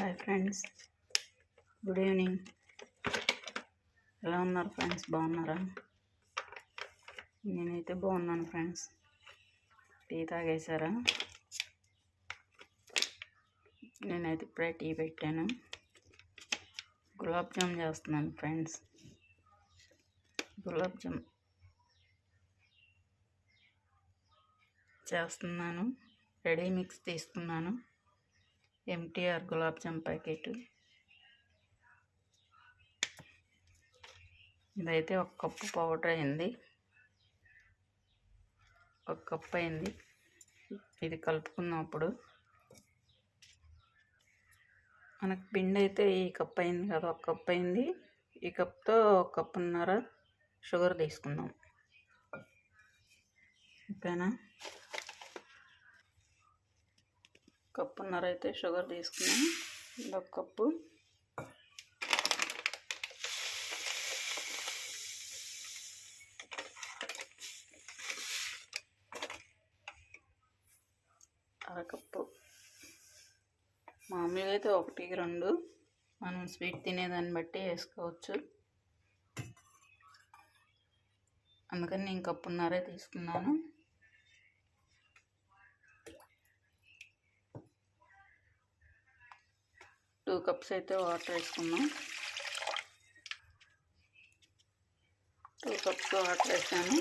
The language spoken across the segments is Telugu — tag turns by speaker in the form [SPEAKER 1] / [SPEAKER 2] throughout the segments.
[SPEAKER 1] Hi friends. Good evening. ఎలా ఉన్నారు ఫ్రెండ్స్? బాగున్నారా? నేనైతే బాగున్నాను ఫ్రెండ్స్. టీ తాగేశారా? నేనైతే ఇప్పుడే టీ పెట్టాను. గులాబ్ జామ్ చేస్తున్నాను ఫ్రెండ్స్. గులాబ్ జామ్ చేస్తున్నాను. రెడీ మిక్స్ తీసుకున్నాను. MTR gulab jam packet. ఇదైతే ఒక కప్పు పౌడర్ అయింది. ఒక కప్పు అయింది. ఇది కలుపుకున్నప్పుడు మనకు పిండి అయితే ఈ కప్ అయింది కదా ఒక కప్ అయింది. ఈ కప్తో ఒక కప్పున్నర షుగర్ తీసుకుందాం. ఓకేనా? కప్పున్నర అయితే షుగర్ తీసుకున్నాం. ఒక కప్పు. అరకప్పు. మామూలుగా అయితే ఒకటి రెండు. మనం స్వీట్ తినేదాన్ని బట్టి వేసుకోవచ్చు. అందుకని నేను కప్పున్నరే తీసుకున్నాను. కప్స్ అయితే వాటర్ వేసుకున్నాం టూ కప్స్ వాటర్ వేసాను.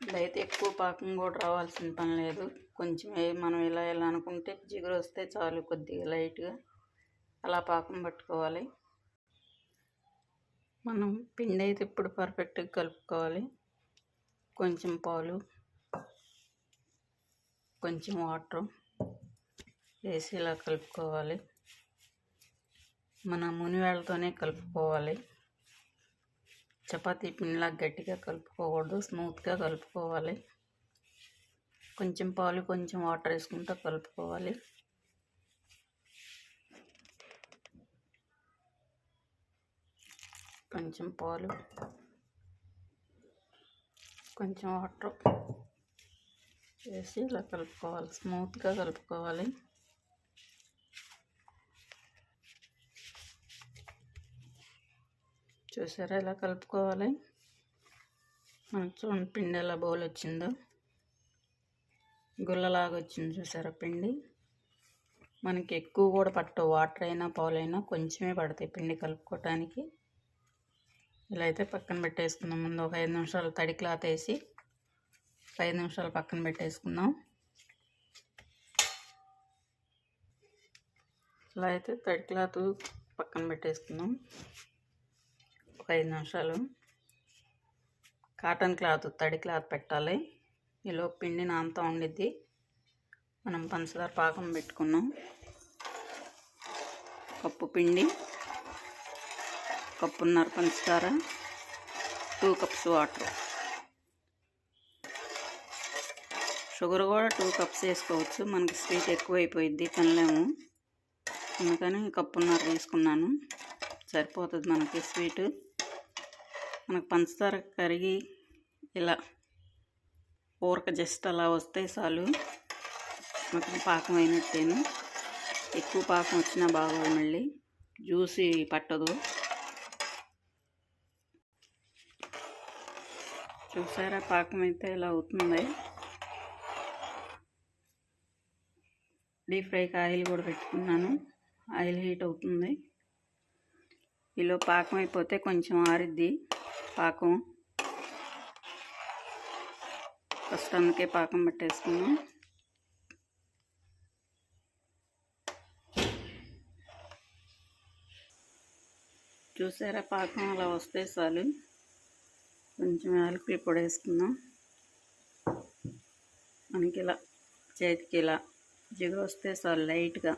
[SPEAKER 1] ఇదైతే ఎక్కువ పాకం కూడా రావాల్సిన పని లేదు. కొంచెం మనం ఇలా ఇలా అనుకుంటే జిగురు వస్తే చాలు కొద్దిగా లైట్గా అలా పాకం పట్టుకోవాలి. మనం పిండి అయితే ఇప్పుడు పర్ఫెక్ట్గా కలుపుకోవాలి. కొంచెం పాలు కొంచెం వాటర్. వేసి ఇలా కలుపుకోవాలి. మన మునివేళ్ళతోనే కలుపుకోవాలి. చపాతీ పిండిలా గట్టిగా కలుపుకోకూడదు స్మూత్గా కలుపుకోవాలి. కొంచెం పాలు కొంచెం వాటర్ వేసుకుంటూ కలుపుకోవాలి. కొంచెం పాలు కొంచెం వాటర్ వేసి ఇలా కలుపుకోవాలి. స్మూత్గా కలుపుకోవాలి. చూసారా ఎలా కలుపుకోవాలి? మనకు చూడండి పిండి ఎలా బౌల్ వచ్చిందో. గుల్లలాగా వచ్చింది చూసారా పిండి. మనకి ఎక్కువ కూడా పట్టవు వాటర్ అయినా పాలైనా కొంచెమే పడతాయి పిండి కలుపుకోవటానికి. ఇలా అయితే పక్కన పెట్టేసుకుందాం. ముందు ఒక ఐదు నిమిషాలు తడి క్లాత్ వేసి ఒక ఐదు నిమిషాలు పక్కన పెట్టేసుకుందాం. ఇలా అయితే తడి క్లాత్ పక్కన పెట్టేసుకుందాం. ఒక ఐదు నిమిషాలు. కాటన్ క్లాత్ తడి క్లాత్ పెట్టాలి. ఈలో పిండి నాంతా ఉండిద్ది. మనం పంచదార పాకం పెట్టుకున్నాం. కప్పు పిండి కప్పున్నర పంచదార టూ కప్స్ వాటర్. షుగర్ కూడా టూ కప్స్ వేసుకోవచ్చు. మనకి స్వీట్ ఎక్కువ అయిపోయిద్ది తినలేము. అందుకని కప్పున్నర తీసుకున్నాను సరిపోతుంది మనకి స్వీటు. మనకు పంచదార కరిగి ఇలా ఊరక జస్ట్ అలా వస్తే చాలు. మనకు పాకం అయినట్టేను. ఎక్కువ పాకం వచ్చినా బాగోదు మళ్ళీ. జ్యూసి పట్టదు. చూసారా? పాకం అయితే ఇలా అవుతుంది. డీప్ ఫ్రైకి ఆయిల్ కూడా పెట్టుకున్నాను. ఆయిల్ హీట్ అవుతుంది. ఇలా పాకం అయిపోతే కొంచెం ఆరిద్ది. పాకం. ఫస్ట్ అందుకే పాకం పట్టేసుకున్నాం చూసారా పాకం అలా వస్తే చాలు. కొంచెం యాలకులు పొడి వేసుకుందాం. మనకి ఇలా చేతికి ఇలా జిగురు వస్తే చాలు లైట్గా.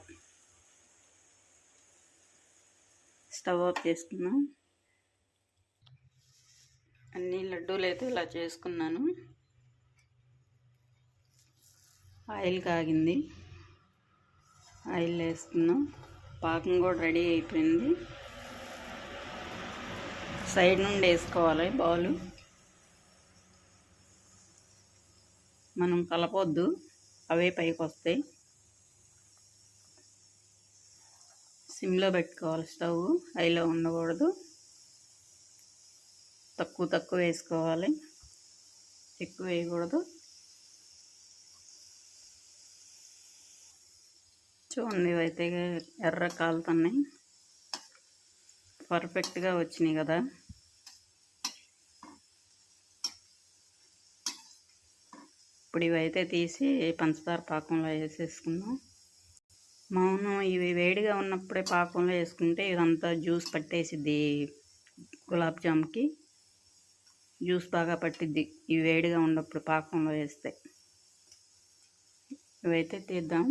[SPEAKER 1] స్టవ్ ఆఫ్ చేసుకుందాం. అన్ని లడ్డూలు అయితే ఇలా చేసుకున్నాను. ఆయిల్ కాగింది. ఆయిల్ వేస్తున్నాం. పాకం కూడా రెడీ అయిపోయింది. సైడ్ నుండి వేసుకోవాలి బౌలు. మనం కలపొద్దు. అవే పైకి వస్తాయి. సిమ్లో పెట్టుకోవాలి స్టవ్. హైలో ఉండకూడదు. తక్కువ తక్కువ వేసుకోవాలి. ఎక్కువ వేయకూడదు. చూడండి ఇవైతే ఎర్ర కాలుతున్నాయి. పర్ఫెక్ట్గా వచ్చినాయి కదా. ఇప్పుడు ఇవైతే తీసి పంచదార పాకంలో వేసేసుకుందాం. మౌనం ఇవి వేడిగా ఉన్నప్పుడే పాకంలో వేసుకుంటే ఇదంతా జ్యూస్ పట్టేసిద్ది గులాబ్ జామ్కి. జ్యూస్ బాగా పట్టిద్ది. ఇవి వేడిగా ఉన్నప్పుడు పాకంలో వేస్తే. ఇవైతే తీద్దాం.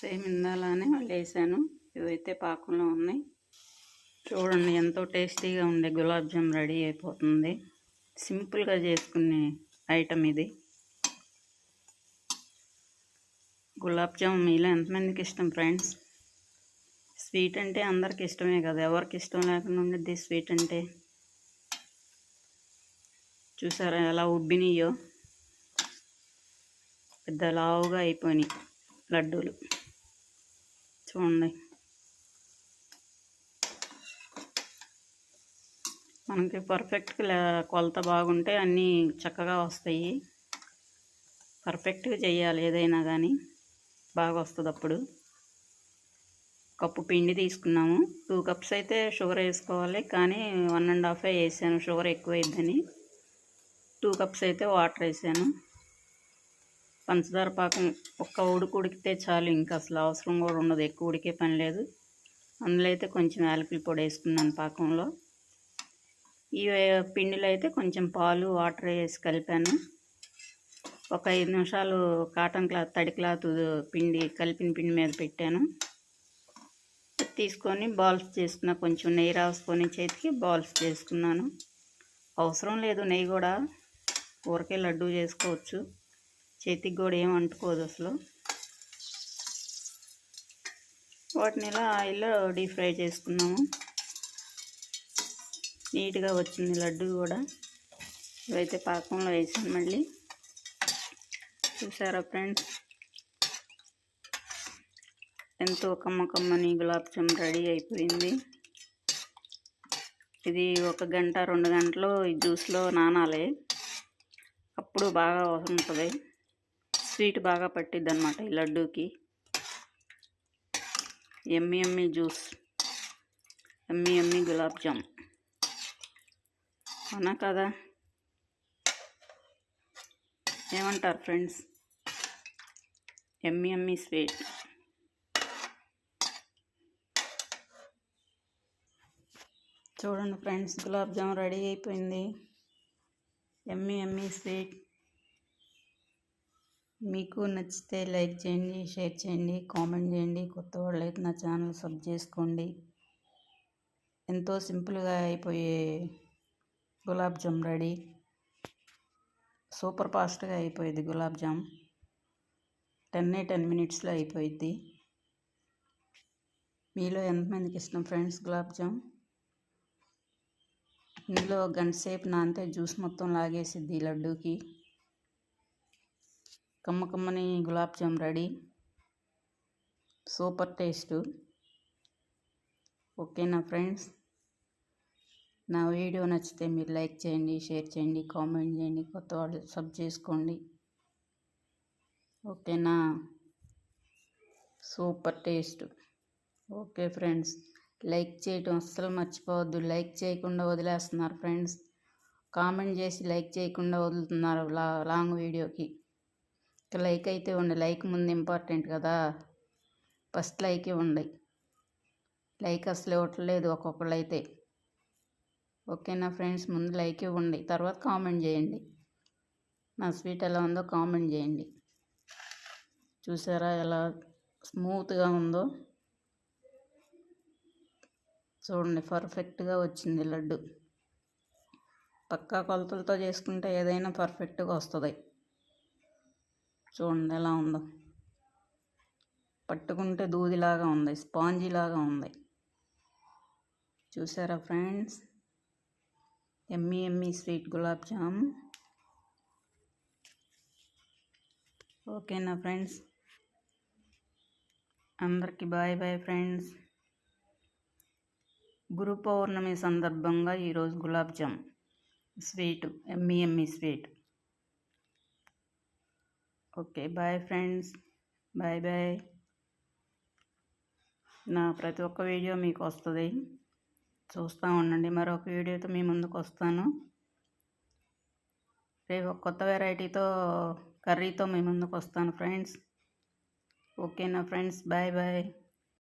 [SPEAKER 1] సేమ్ ఇందాలానే వేసాను ఇవైతే పాకంలో ఉన్నాయి చూడండి ఎంతో టేస్టీగా ఉండే గులాబ్ జామ్ రెడీ అయిపోతుంది. సింపుల్గా చేసుకునే ఐటమ్ ఇది. గులాబ్ జామ్ మీలో ఎంతమందికి ఇష్టం ఫ్రెండ్స్? స్వీట్ అంటే అందరికి ఇష్టమే కదా. ఎవరికి ఇష్టం లేకుండా ఉండేది స్వీట్ అంటే? చూసారా ఎలా ఉబ్బినాయో? పెద్ద లావుగా అయిపోయినాయి లడ్డూలు. చూడండి మనకి పర్ఫెక్ట్గా కొలత బాగుంటే అన్నీ చక్కగా వస్తాయి. పర్ఫెక్ట్గా చేయాలి ఏదైనా కానీ బాగా వస్తుంది అప్పుడు. కప్పు పిండి తీసుకున్నాము. టూ కప్స్ అయితే షుగర్ వేసుకోవాలి. కానీ వన్ అండ్ హాఫ్ వేసాను. షుగర్ ఎక్కువ అయిందని టూ కప్స్ అయితే వాటర్ వేసాను. పంచదార పాకం ఒక్క ఉడుకు ఉడికితే చాలు ఇంకా అసలు అవసరం కూడా ఉండదు. ఎక్కువ ఉడికే పని లేదు. అందులో అయితే కొంచెం యాలకుల పొడి వేసుకున్నాను పాకంలో. ఈ పిండిలో అయితే కొంచెం పాలు వాటర్ వేసి కలిపాను. ఒక ఐదు నిమిషాలు కాటన్ క్లాత్ తడి క్లాత్ పిండి కలిపిన పిండి మీద పెట్టాను. తీసుకొని బాల్స్ చేసుకున్న కొంచెం నెయ్యి రాసుకొని చేతికి బాల్స్ చేసుకున్నాను. అవసరం లేదు నెయ్యి కూడా. ఊరికే లడ్డు చేసుకోవచ్చు. చేతికి కూడా ఏం అంటుకోదు అసలు. వాటిని ఇలా ఆయిల్లో డీప్ ఫ్రై చేసుకున్నాము నీట్గా వచ్చింది లడ్డు కూడా. ఇవైతే పాకంలో వేసాను మళ్ళీ. చూసారా ఫ్రెండ్స్? ఎంతో కమ్మ కమ్మని గులాబ్ జామ్ రెడీ అయిపోయింది. ఇది ఒక గంట రెండు గంటలు ఈ జ్యూస్లో నానాలి. అప్పుడు బాగా ఉంటుంది. స్వీట్ బాగా పట్టిద్ది అనమాట ఈ లడ్డూకి. Yummy yummy juice. Yummy yummy gulab jam. అవునా కదా? ఏమంటారు ఫ్రెండ్స్? Yummy yummy sweet. చూడండి ఫ్రెండ్స్ గులాబ్ జామ్ రెడీ అయిపోయింది. Yummy yummy sweet. మీకు నచ్చితే లైక్ చేయండి షేర్ చేయండి కామెంట్ చేయండి. కొత్త వాళ్ళు అయితే నా ఛానల్ సబ్ చేసుకోండి. ఎంతో సింపుల్గా అయిపోయే గులాబ్ జామ్ రెడీ. సూపర్ ఫాస్ట్గా అయిపోయింది గులాబ్ జామ్. టెన్ టెన్ మినిట్స్లో అయిపోయింది మీలో ఎంతమందికి ఇష్టం ఫ్రెండ్స్ గులాబ్ జామ్? ఇందులో గంట సేపు నానితే జ్యూస్ మొత్తం లాగేసిద్ది లడ్డూకి. కమ్మ కమ్మని gulab jam ready. Super taste. ఓకేనా ఫ్రెండ్స్? నా వీడియో నచ్చితే మీరు లైక్ చేయండి షేర్ చేయండి కామెంట్ చేయండి కొత్త వాళ్ళు సబ్ చేసుకోండి. ఓకేనా? Super taste. Okay friends like చేయటం అస్సలు మర్చిపోవద్దు. లైక్ చేయకుండా వదిలేస్తున్నారు ఫ్రెండ్స్. కామెంట్ చేసి లైక్ చేయకుండా వదులుతున్నారు లా లాంగ్ వీడియోకి. లైక్ అయితే ఉండి. లైక్ ముందు ఇంపార్టెంట్ కదా. ఫస్ట్ లైక్ ఇవ్వండి లైక్ అసలు ఇవ్వట్లేదు ఒక్కొక్కళ్ళు అయితే. ఓకేనా ఫ్రెండ్స్? ముందు లైక్ ఇవ్వండి తర్వాత కామెంట్ చేయండి. నా స్వీట్ ఎలా ఉందో కామెంట్ చేయండి. చూసారా ఎలా స్మూత్గా ఉందో? చూడండి పర్ఫెక్ట్గా వచ్చింది లడ్డు. పక్కా కొలతలతో చేసుకుంటే ఏదైనా పర్ఫెక్ట్గా వస్తుంది. చూడండి ఎలా ఉందో. పట్టుకుంటే దూదిలాగా ఉంది స్పాంజీ లాగా ఉంది. చూసారా friends? Yummy yummy sweet gulab jam. ఓకేనా ఫ్రెండ్స్? అందరికీ bye bye friends. Guru Purnima సందర్భంగా ఈరోజు gulab jam. Sweet yummy yummy sweet. Okay bye friends. Bye bye. నా ప్రతి ఒక్క వీడియో మీకు వస్తుంది. చూస్తూ ఉండండి. మరొక వీడియోతో మీ ముందుకు వస్తాను. రేపు కొత్త వెరైటీతో కర్రీతో మీ ముందుకు వస్తాను ఫ్రెండ్స్. ఓకేనా ఫ్రెండ్స్? Bye bye.